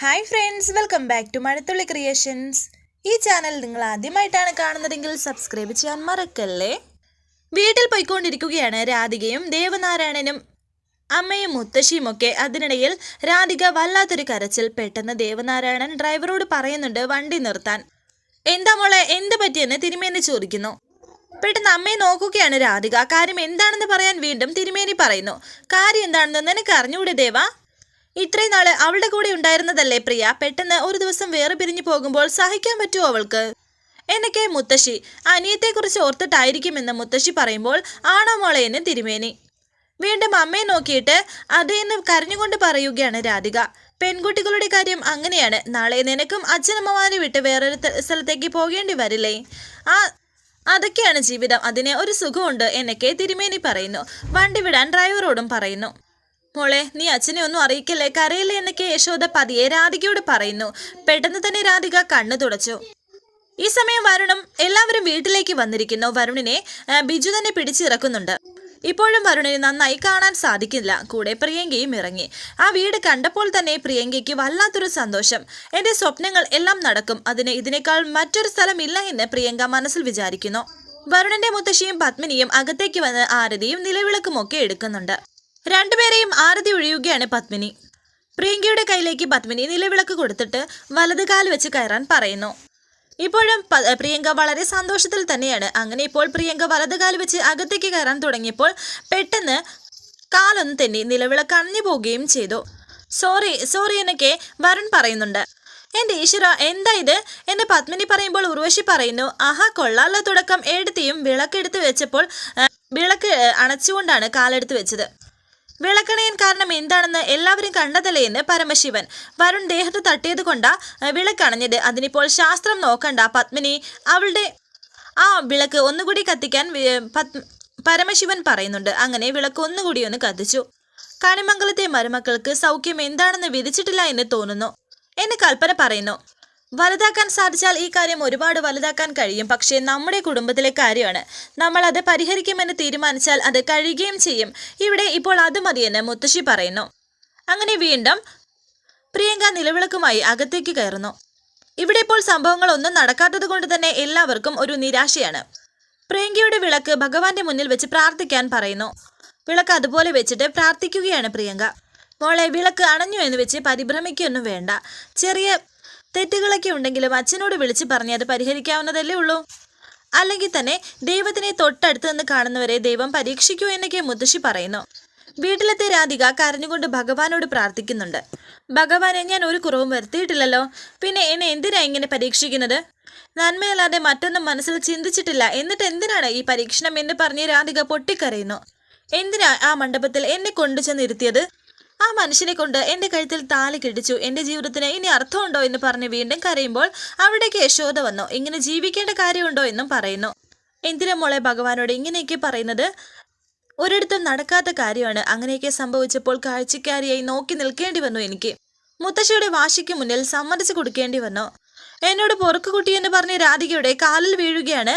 Hi friends welcome back to Mazhathulli creations ഈ channel നിങ്ങൾ ആദ്യമായിട്ടാണ് കാണുന്നതെങ്കിൽ സബ്സ്ക്രൈബ് ചെയ്യാൻ മറക്കല്ലേ? വീട്ടിൽ പോയിക്കൊണ്ടിരിക്കുകയാണ് രാധികയും ദേവനാരായണനും അമ്മയും മുത്തശ്ശിയും ഒക്കെ. അതിനിടയിൽ രാധിക വല്ലാത്തൊരു കരച്ചിൽ പെട്ടെന്ന് ദേവനാരായണൻ ഡ്രൈവറോട് പറയുന്നുണ്ട് വണ്ടി നിർത്താൻ. എന്താ മോളെ എന്ത് പറ്റിയെന്ന് തിരുമേനി ചോദിക്കുന്നു. പെട്ടെന്ന് അമ്മയെ നോക്കുകയാണ് രാധിക. കാര്യം എന്താണെന്ന് പറയാൻ വീണ്ടും തിരുമേനി പറയുന്നു. കാര്യം എന്താണെന്ന് നിനക്ക് അറിഞ്ഞുകൂടെ ദേവ. ഇത്രയും നാൾ അവളുടെ കൂടെ ഉണ്ടായിരുന്നതല്ലേ പ്രിയ? പെട്ടെന്ന് ഒരു ദിവസം വേറെ പിരിഞ്ഞു പോകുമ്പോൾ സഹിക്കാൻ പറ്റുമോ അവൾക്ക്? എന്നൊക്കെ മുത്തശ്ശി അനിയത്തെക്കുറിച്ച് ഓർത്തിട്ടായിരിക്കുമെന്ന് മുത്തശ്ശി പറയുമ്പോൾ ആണോ മോളെ എന്ന് തിരുമേനി. വീണ്ടും അമ്മയെ നോക്കിയിട്ട് അതേന്ന് കരഞ്ഞുകൊണ്ട് പറയുകയാണ് രാധിക. പെൺകുട്ടികളുടെ കാര്യം അങ്ങനെയാണ്. നാളെ നിനക്കും അച്ഛനമ്മമാരെ വിട്ട് വേറൊരു സ്ഥലത്തേക്ക് പോകേണ്ടി വരില്ലേ? ആ അതൊക്കെയാണ് ജീവിതം. അതിന് ഒരു സുഖമുണ്ട് എന്നൊക്കെ തിരുമേനി പറയുന്നു. വണ്ടി വിടാൻ ഡ്രൈവറോടും പറയുന്നു. മോളെ നീ അച്ഛനെ ഒന്നും അറിയിക്കല്ലേ? കരയില്ലേ എന്നൊക്കെ യശോദ പതിയെ രാധികയോട് പറയുന്നു. പെട്ടെന്ന് തന്നെ രാധിക കണ്ണു തുടച്ചു. ഈ സമയം വരുണും എല്ലാവരും വീട്ടിലേക്ക് വന്നിരിക്കുന്നു. വരുണിനെ ബിജു തന്നെ പിടിച്ചിറക്കുന്നുണ്ട്. ഇപ്പോഴും വരുണിന് നന്നായി കാണാൻ സാധിക്കില്ല. കൂടെ പ്രിയങ്കയും ഇറങ്ങി. ആ വീട് കണ്ടപ്പോൾ തന്നെ പ്രിയങ്കയ്ക്ക് വല്ലാത്തൊരു സന്തോഷം. എന്റെ സ്വപ്നങ്ങൾ എല്ലാം നടക്കും. അതിന് ഇതിനേക്കാൾ മറ്റൊരു സ്ഥലമില്ല എന്ന് പ്രിയങ്ക മനസ്സിൽ വിചാരിക്കുന്നു. വരുണന്റെ മുത്തശ്ശിയും പത്മിനിയും അകത്തേക്ക് വന്ന് ആരതിയും നിലവിളക്കുമൊക്കെ എടുക്കുന്നുണ്ട്. രണ്ടുപേരെയും ആരതി ഒഴിയുകയാണ് പത്മിനി. പ്രിയങ്കയുടെ കയ്യിലേക്ക് പത്മിനി നിലവിളക്ക് കൊടുത്തിട്ട് വലത് കാൽ വെച്ച് കയറാൻ പറയുന്നു. ഇപ്പോഴും പ്രിയങ്ക വളരെ സന്തോഷത്തിൽ തന്നെയാണ്. അങ്ങനെ ഇപ്പോൾ പ്രിയങ്ക വലത് കാൽ വെച്ച് അകത്തേക്ക് കയറാൻ തുടങ്ങിയപ്പോൾ പെട്ടെന്ന് കാലൊന്ന് തെന്നി നിലവിളക്ക് അണഞ്ഞു പോവുകയും ചെയ്തു. സോറി സോറി എന്നൊക്കെ വരുൺ പറയുന്നുണ്ട്. എന്റെ ഈശ്വര എന്താ ഇത്? എന്ന് പത്മിനി പറയുമ്പോൾ ഉർവശി പറയുന്നു ആഹാ കൊള്ളാല തുടക്കം എടുത്തിയും വിളക്കെടുത്ത് വെച്ചപ്പോൾ വിളക്ക് അണച്ചുകൊണ്ടാണ് കാലെടുത്ത് വെച്ചത്. വിളക്കണയൻ കാരണം എന്താണെന്ന് എല്ലാവരും കണ്ടതല്ലേ എന്ന് പരമശിവൻ. വരുൺ ദേഹത്ത് തട്ടിയത് കൊണ്ടാ വിളക്കണഞ്ഞത്. അതിനിപ്പോൾ ശാസ്ത്രം നോക്കണ്ട പത്മിനി. അവളുടെ ആ വിളക്ക് ഒന്നുകൂടി കത്തിക്കാൻ പരമശിവൻ പറയുന്നുണ്ട്. അങ്ങനെ വിളക്ക് ഒന്നുകൂടി ഒന്ന് കത്തിച്ചു. കണിമംഗലത്തെ മരുമക്കൾക്ക് സൗഖ്യം എന്താണെന്ന് വിധിച്ചിട്ടില്ല എന്ന് തോന്നുന്നു. എന്ന് കൽപ്പന പറയുന്നു. വലുതാക്കാൻ സാധിച്ചാൽ ഈ കാര്യം ഒരുപാട് വലുതാക്കാൻ കഴിയും. പക്ഷേ നമ്മുടെ കുടുംബത്തിലെ കാര്യമാണ്. നമ്മൾ അത് പരിഹരിക്കുമെന്ന് തീരുമാനിച്ചാൽ അത് കഴിയുകയും ചെയ്യും. ഇവിടെ ഇപ്പോൾ അത് മതിയെന്ന് മുത്തശ്ശി പറയുന്നു. അങ്ങനെ വീണ്ടും പ്രിയങ്ക നിലവിളക്കുമായി അകത്തേക്ക് കയറുന്നു. ഇവിടെ ഇപ്പോൾ സംഭവങ്ങൾ ഒന്നും നടക്കാത്തത് കൊണ്ട് തന്നെ എല്ലാവർക്കും ഒരു നിരാശയാണ്. പ്രിയങ്കയുടെ വിളക്ക് ഭഗവാന്റെ മുന്നിൽ വെച്ച് പ്രാർത്ഥിക്കാൻ പറയുന്നു. വിളക്ക് അതുപോലെ വെച്ചിട്ട് പ്രാർത്ഥിക്കുകയാണ് പ്രിയങ്ക. മോളെ വിളക്ക് അണഞ്ഞു എന്ന് വെച്ച് പരിഭ്രമിക്കൊന്നും വേണ്ട. ചെറിയ തെറ്റുകളൊക്കെ ഉണ്ടെങ്കിലും അച്ഛനോട് വിളിച്ച് പറഞ്ഞ് അത് പരിഹരിക്കാവുന്നതല്ലേ ഉള്ളൂ. അല്ലെങ്കിൽ തന്നെ ദൈവത്തിനെ തൊട്ടടുത്ത് നിന്ന് കാണുന്നവരെ ദൈവം പരീക്ഷിക്കൂ എന്നൊക്കെ മുത്തശ്ശി പറയുന്നു. വീട്ടിലത്തെ രാധിക കരഞ്ഞുകൊണ്ട് ഭഗവാനോട് പ്രാർത്ഥിക്കുന്നുണ്ട്. ഭഗവാനെ ഞാൻ ഒരു കുറവും വരുത്തിയിട്ടില്ലല്ലോ. പിന്നെ എന്നെ എന്തിനാ ഇങ്ങനെ പരീക്ഷിക്കുന്നത്? നന്മയല്ലാതെ മറ്റൊന്നും മനസ്സിൽ ചിന്തിച്ചിട്ടില്ല. എന്നിട്ട് എന്തിനാണ് ഈ പരീക്ഷണം എന്ന് പറഞ്ഞ് രാധിക പൊട്ടിക്കരയുന്നു? എന്തിനാ ആ മണ്ഡപത്തിൽ എന്നെ കൊണ്ടു ഇരുത്തിയത് ആ മനുഷ്യനെ കൊണ്ട് എന്റെ കഴുത്തിൽ താലി കെട്ടിച്ചു. എന്റെ ജീവിതത്തിന് ഇനി അർത്ഥമുണ്ടോ എന്ന് പറഞ്ഞ് വീണ്ടും കരയുമ്പോൾ അവിടേക്ക് യശോദ വന്നു. ഇങ്ങനെ ജീവിക്കേണ്ട കാര്യമുണ്ടോ എന്നും പറയുന്നു. എന്തിനാ മോളെ ഭഗവാനോട് ഇങ്ങനെയൊക്കെ പറയുന്നത്? ഒരിടത്തും നടക്കാത്ത കാര്യമാണ്. അങ്ങനെയൊക്കെ സംഭവിച്ചപ്പോൾ കാഴ്ചക്കാരിയായി നോക്കി നിൽക്കേണ്ടി വന്നു എനിക്ക്. മുത്തശ്ശിയുടെ വാശിക്ക് മുന്നിൽ സമ്മതിച്ചു കൊടുക്കേണ്ടി വന്നു. എന്നോട് പൊറുക്കുകുട്ടി എന്ന് പറഞ്ഞ രാധികയുടെ കാലിൽ വീഴുകയാണ്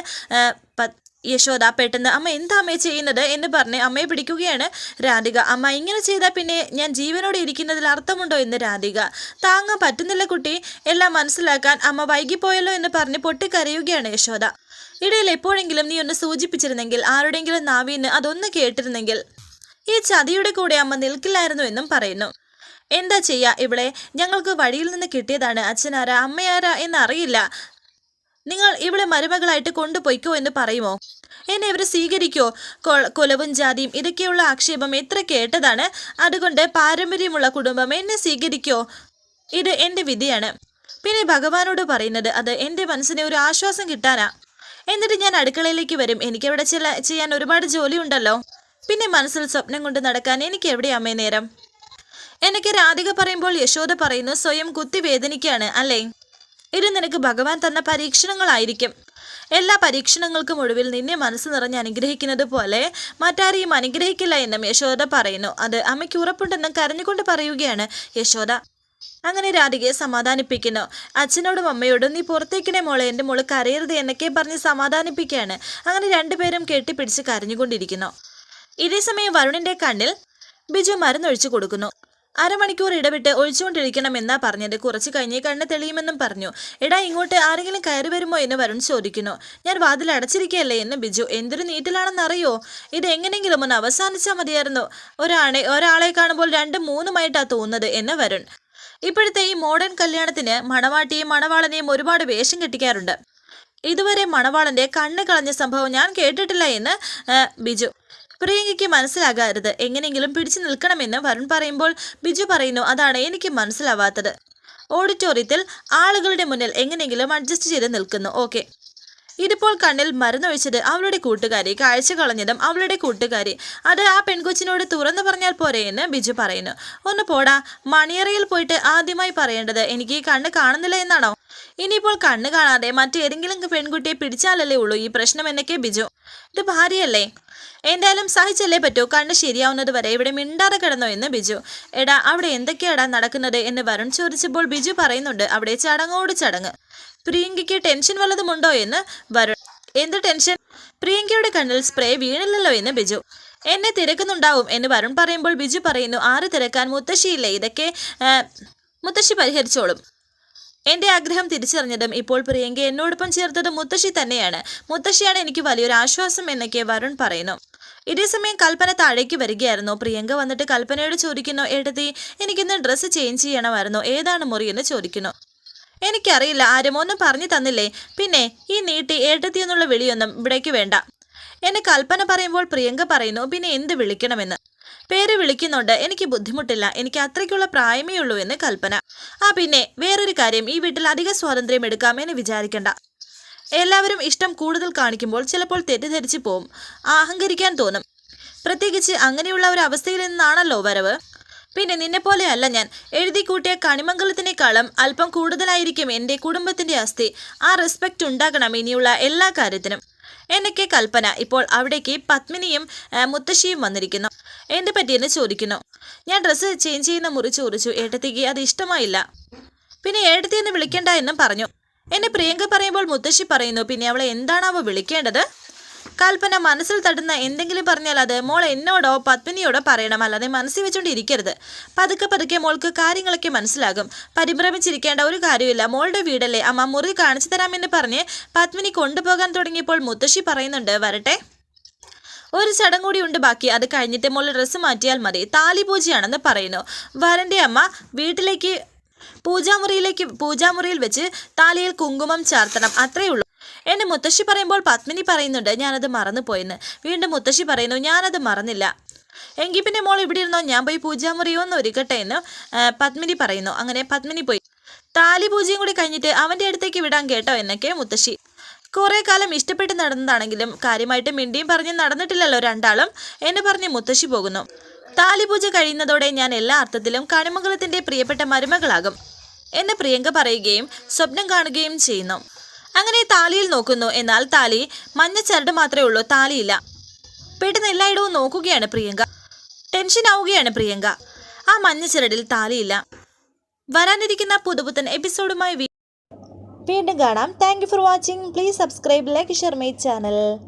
യശോദ പെട്ടെന്ന് അമ്മ എന്താ അമ്മയെ ചെയ്യുന്നത്? എന്ന് പറഞ്ഞ് അമ്മയെ പിടിക്കുകയാണ് രാധിക. അമ്മ ഇങ്ങനെ ചെയ്താൽ പിന്നെ ഞാൻ ജീവനോടെ ഇരിക്കുന്നതിൽ അർത്ഥമുണ്ടോ? എന്ന് രാധിക. താങ്ങാൻ പറ്റുന്നില്ല കുട്ടി. എല്ലാം മനസ്സിലാക്കാൻ അമ്മ വൈകിപ്പോയല്ലോ എന്ന് പറഞ്ഞ് പൊട്ടിക്കരയുകയാണ് യശോദ. ഇടയിൽ എപ്പോഴെങ്കിലും നീ ഒന്ന് സൂചിപ്പിച്ചിരുന്നെങ്കിൽ ആരുടെയെങ്കിലും നാവീന്ന് അതൊന്ന് കേട്ടിരുന്നെങ്കിൽ ഈ ചതിയുടെ കൂടെ അമ്മ നിൽക്കില്ലായിരുന്നു എന്നും പറയുന്നു. എന്താ ചെയ്യാ ഇവിടെ ഞങ്ങൾക്ക് വഴിയിൽ നിന്ന് കിട്ടിയതാണ്. അച്ഛനാരാ? അമ്മയാരാ? എന്നറിയില്ല. നിങ്ങൾ ഇവിടെ മരുമകളായിട്ട് കൊണ്ടുപോയിക്കോ എന്ന് പറയുമോ? എന്നെ ഇവർ സ്വീകരിക്കോ? കുലവും ജാതിയും ഇതൊക്കെയുള്ള ആക്ഷേപം എത്ര കേട്ടതാണ്. അതുകൊണ്ട് പാരമ്പര്യമുള്ള കുടുംബം എന്നെ സ്വീകരിക്കോ? ഇത് എന്റെ വിധിയാണ്. പിന്നെ ഭഗവാനോട് പറയുന്നത് അത് എന്റെ മനസ്സിനെ ഒരു ആശ്വാസം കിട്ടാനാ. എന്നിട്ട് ഞാൻ അടുക്കളയിലേക്ക് വരും. എനിക്കവിടെ ചില ചെയ്യാൻ ഒരുപാട് ജോലി ഉണ്ടല്ലോ പിന്നെ മനസ്സിൽ സ്വപ്നം കൊണ്ട് നടക്കാൻ എനിക്ക് എവിടെ നേരം? എനിക്ക് രാധിക പറയുമ്പോൾ യശോദ പറയുന്നു സ്വയം കുത്തി വേദനിക്കുകയാണ് അല്ലേ? ഇത് നിനക്ക് ഭഗവാൻ തന്ന പരീക്ഷണങ്ങളായിരിക്കും. എല്ലാ പരീക്ഷണങ്ങൾക്കും ഒടുവിൽ നിന്നെ മനസ്സ് നിറഞ്ഞ് അനുഗ്രഹിക്കുന്നത് പോലെ മറ്റാരെയും അനുഗ്രഹിക്കില്ല എന്നും യശോദ പറയുന്നു. അത് അമ്മയ്ക്ക് ഉറപ്പുണ്ടെന്നും കരഞ്ഞുകൊണ്ട് പറയുകയാണ് യശോദ. അങ്ങനെ രാധികയെ സമാധാനിപ്പിക്കുന്നു. അച്ഛനോടും അമ്മയോടും നീ പുറത്തേക്കിനെ മോളെ എന്റെ മോൾ കരയരുത് എന്നൊക്കെ പറഞ്ഞ് സമാധാനിപ്പിക്കുകയാണ്. അങ്ങനെ രണ്ടുപേരും കെട്ടിപ്പിടിച്ച് കരഞ്ഞുകൊണ്ടിരിക്കുന്നു. ഇതേസമയം വരുണിന്റെ കണ്ണിൽ ബിജു മരുന്നൊഴിച്ചു കൊടുക്കുന്നു. അരമണിക്കൂർ ഇടവിട്ട് ഒഴിച്ചുകൊണ്ടിരിക്കണമെന്നാ പറഞ്ഞത്. കുറച്ച് കഴിഞ്ഞേ കണ്ണ് തെളിയുമെന്നും പറഞ്ഞു. എടാ ഇങ്ങോട്ട് ആരെങ്കിലും കയറി വരുമോ എന്ന് വരുൺ ചോദിക്കുന്നു. ഞാൻ വാതിൽ അടച്ചിരിക്കുകയല്ലേ എന്ന് ബിജു. എന്തൊരു നീറ്റിലാണെന്നറിയോ? ഇത് എങ്ങനെയെങ്കിലും ഒന്ന് അവസാനിച്ചാൽ മതിയായിരുന്നു. ഒരാളെ ഒരാളെ കാണുമ്പോൾ രണ്ടും മൂന്നുമായിട്ടാ തോന്നുന്നത് എന്ന് വരുൺ. ഇപ്പോഴത്തെ ഈ മോഡേൺ കല്യാണത്തിന് മണവാട്ടിയും മണവാളനെയും ഒരുപാട് വേഷം കെട്ടിക്കാറുണ്ട്. ഇതുവരെ മണവാളന്റെ കണ്ണ് കളഞ്ഞ സംഭവം ഞാൻ കേട്ടിട്ടില്ല എന്ന് ബിജു. പ്രിയങ്കയ്ക്ക് മനസ്സിലാകാരുത് എങ്ങനെയെങ്കിലും പിടിച്ചു നിൽക്കണമെന്ന് വരുൺ പറയുമ്പോൾ ബിജു പറയുന്നു അതാണ് എനിക്ക് മനസ്സിലാവാത്തത്. ഓഡിറ്റോറിയത്തിൽ ആളുകളുടെ മുന്നിൽ എങ്ങനെയെങ്കിലും അഡ്ജസ്റ്റ് ചെയ്ത് നിൽക്കുന്നു. ഓക്കെ. ഇതിപ്പോൾ കണ്ണിൽ മരുന്നൊഴിച്ചത് അവളുടെ കൂട്ടുകാരി. കാഴ്ച കളഞ്ഞതും അവളുടെ കൂട്ടുകാരി. അത് ആ പെൺകൊച്ചിനോട് തുറന്നു പറഞ്ഞാൽ പോരെ എന്ന് ബിജു പറയുന്നു. ഒന്ന് പോടാ. മണിയറയിൽ പോയിട്ട് ആദ്യമായി പറയേണ്ടത് എനിക്ക് ഈ കണ്ണ് കാണുന്നില്ല എന്നാണോ? ഇനിയിപ്പോൾ കണ്ണ് കാണാതെ മറ്റേതെങ്കിലും പെൺകുട്ടിയെ പിടിച്ചാലല്ലേ ഉള്ളൂ ഈ പ്രശ്നം എന്നൊക്കെ ബിജു ഇത് ഭാര്യയല്ലേ? എന്തായാലും സഹിച്ചല്ലേ പറ്റൂ? കണ്ണ് ശരിയാവുന്നത് വരെ ഇവിടെ മിണ്ടാതെ കിടന്നോ എന്ന് ബിജു. എടാ അവിടെ എന്തൊക്കെയാടാ നടക്കുന്നത് എന്ന് വരുൺ ചോദിച്ചപ്പോൾ ബിജു പറയുന്നുണ്ട് അവിടെ ചടങ്ങോട് ചടങ്ങ്. പ്രിയങ്കയ്ക്ക് ടെൻഷൻ വല്ലതുമുണ്ടോ എന്ന് വരുൺ. എന്ത് ടെൻഷൻ? പ്രിയങ്കയുടെ കണ്ണിൽ സ്പ്രേ വീണില്ലല്ലോ എന്ന് ബിജു. എന്നെ തിരക്കുന്നുണ്ടാവും എന്ന് വരുൺ പറയുമ്പോൾ ബിജു പറയുന്നു ആറ് തിരക്കാൻ? മുത്തശ്ശിയില്ലേ? ഇതൊക്കെ മുത്തശ്ശി പരിഹരിച്ചോളും. എന്റെ ആഗ്രഹം തിരിച്ചറിഞ്ഞതും ഇപ്പോൾ പ്രിയങ്ക എന്നോടൊപ്പം ചേർത്തത് മുത്തശ്ശി തന്നെയാണ്. മുത്തശ്ശിയാണ് എനിക്ക് വലിയൊരു ആശ്വാസം എന്നൊക്കെ വരുൺ പറയുന്നു. ഇതേസമയം കൽപ്പന താഴേക്ക് വരികയായിരുന്നു. പ്രിയങ്ക വന്നിട്ട് കൽപ്പനയോട് ചോദിക്കുന്നു ഏട്ടത്തി എനിക്കിന്ന് ഡ്രസ്സ് ചേഞ്ച് ചെയ്യണമായിരുന്നു. ഏതാണ് മുറി? എന്ന് ചോദിക്കുന്നു. എനിക്കറിയില്ല ആരും ഒന്നും പറഞ്ഞു തന്നില്ലേ? പിന്നെ ഈ നീട്ടി ഏട്ടത്തി എന്നുള്ള വിളിയൊന്നും ഇവിടേക്ക് വേണ്ട. എന്നെ കൽപ്പന പറയുമ്പോൾ പ്രിയങ്ക പറയുന്നു പിന്നെ എന്ത് വിളിക്കണമെന്ന്? പേര് വിളിക്കുന്നുണ്ട്. എനിക്ക് ബുദ്ധിമുട്ടില്ല. എനിക്ക് അത്രയ്ക്കുള്ള പ്രായമേ ഉള്ളൂ എന്ന് കൽപ്പന. ആ പിന്നെ വേറൊരു കാര്യം. ഈ വീട്ടിൽ അധിക സ്വാതന്ത്ര്യം എടുക്കാം എന്ന് വിചാരിക്കണ്ട. എല്ലാവരും ഇഷ്ടം കൂടുതൽ കാണിക്കുമ്പോൾ ചിലപ്പോൾ തെറ്റിദ്ധരിച്ച് പോവും. അഹങ്കരിക്കാൻ തോന്നും. പ്രത്യേകിച്ച് അങ്ങനെയുള്ള ഒരു അവസ്ഥയിൽ നിന്നാണല്ലോ വരവ്. പിന്നെ നിന്നെപ്പോലെ അല്ല ഞാൻ. എഴുതി കൂട്ടിയ കണിമംഗലത്തിനേക്കാളും അല്പം കൂടുതലായിരിക്കും എന്റെ കുടുംബത്തിന്റെ അസ്ഥി. ആ റെസ്പെക്റ്റ് ഉണ്ടാകണം ഇനിയുള്ള എല്ലാ കാര്യത്തിനും. എന്നൊക്കെ കൽപ്പന ഇപ്പോൾ അവിടേക്ക് പത്മിനിയും മുത്തശ്ശിയും വന്നിരിക്കുന്നു. എന്ത് പറ്റിയെന്ന് ചോദിക്കുന്നു. ഞാൻ ഡ്രസ്സ് ചേഞ്ച് ചെയ്യുന്ന മുറി ചോദിച്ചു. ഏട്ടത്തിക്ക് അത് ഇഷ്ടമായില്ല. പിന്നെ ഏട്ടത്തി എന്ന് വിളിക്കണ്ട എന്നും പറഞ്ഞു. എന്നെ പ്രിയങ്ക പറയുമ്പോൾ മുത്തശ്ശി പറയുന്നു പിന്നെ അവളെ എന്താണ് അവ വിളിക്കേണ്ടത്? കൽപ്പന മനസ്സിൽ തട്ടുന്ന എന്തെങ്കിലും പറഞ്ഞാൽ അത് മോൾ എന്നോടോ പത്മിനിയോടോ പറയണം. അല്ലാതെ മനസ്സിൽ വെച്ചുകൊണ്ട് ഇരിക്കരുത് പതുക്കെ പതുക്കെ മോൾക്ക് കാര്യങ്ങളൊക്കെ മനസ്സിലാകും. പരിഭ്രമിച്ചിരിക്കേണ്ട ഒരു കാര്യമില്ല. മോളുടെ വീടല്ലേ? അമ്മ മുറി കാണിച്ചു തരാമെന്ന് പറഞ്ഞ് പത്മിനി കൊണ്ടുപോകാൻ തുടങ്ങിയപ്പോൾ മുത്തശ്ശി പറയുന്നുണ്ട് വരട്ടെ. ഒരു ചടങ്ങ് കൂടി ഉണ്ട് ബാക്കി. അത് കഴിഞ്ഞിട്ട് മോൾ ഡ്രസ്സ് മാറ്റിയാൽ മതി. താലി പൂജയാണെന്ന് പറയുന്നു. വരന്റെ അമ്മ. വീട്ടിലേക്ക് പൂജാമുറിയിലേക്ക് പൂജാമുറിയിൽ വെച്ച് താലിയിൽ കുങ്കുമം ചാർത്തണം. അത്രേ ഉള്ളൂ. എന്നെ മുത്തശ്ശി പറയുമ്പോൾ പത്മിനി പറയുന്നുണ്ട് ഞാനത് മറന്നുപോയെന്ന്. വീണ്ടും മുത്തശ്ശി പറയുന്നു ഞാനത് മറന്നില്ല. എങ്കിൽ പിന്നെ മോൾ ഇവിടെ ഇരുന്നോ? ഞാൻ പോയി പൂജാമുറിയൊന്ന് ഒരുക്കട്ടെ എന്ന് പത്മിനി പറയുന്നു. അങ്ങനെ പത്മിനി പോയി. താലി പൂജയും കൂടി കഴിഞ്ഞിട്ട് അവന്റെ അടുത്തേക്ക് വിടാൻ കേട്ടോ എന്നൊക്കെ മുത്തശ്ശി. കുറേ കാലം ഇഷ്ടപ്പെട്ട് നടന്നതാണെങ്കിലും കാര്യമായിട്ട് മിണ്ടിയും പറഞ്ഞ് നടന്നിട്ടില്ലല്ലോ രണ്ടാളും എന്നെ പറഞ്ഞ് മുത്തശ്ശി പോകുന്നു. താലിപൂജ കഴിയുന്നതോടെ ഞാൻ എല്ലാ അർത്ഥത്തിലും കണിമംഗലത്തിന്റെ പ്രിയപ്പെട്ട മരുമകളാകും എന്ന് പ്രിയങ്ക പറയുകയും സ്വപ്നം കാണുകയും ചെയ്യുന്നു. അങ്ങനെ താലിയിൽ നോക്കുന്നു. എന്നാൽ താലി മഞ്ഞ ചരട് മാത്രമേ ഉള്ളൂ. താലിയില്ല. പെട്ടെന്ന് എല്ലായിടവും നോക്കുകയാണ് പ്രിയങ്ക. ടെൻഷൻ ആവുകയാണ് പ്രിയങ്ക. ആ മഞ്ഞ ചരടിൽ താലിയില്ല. വരാനിരിക്കുന്ന പുതുപുത്തൻ എപ്പിസോഡുമായി വീണ്ടും കാണാം. Thank for watching please subscribe like share my channel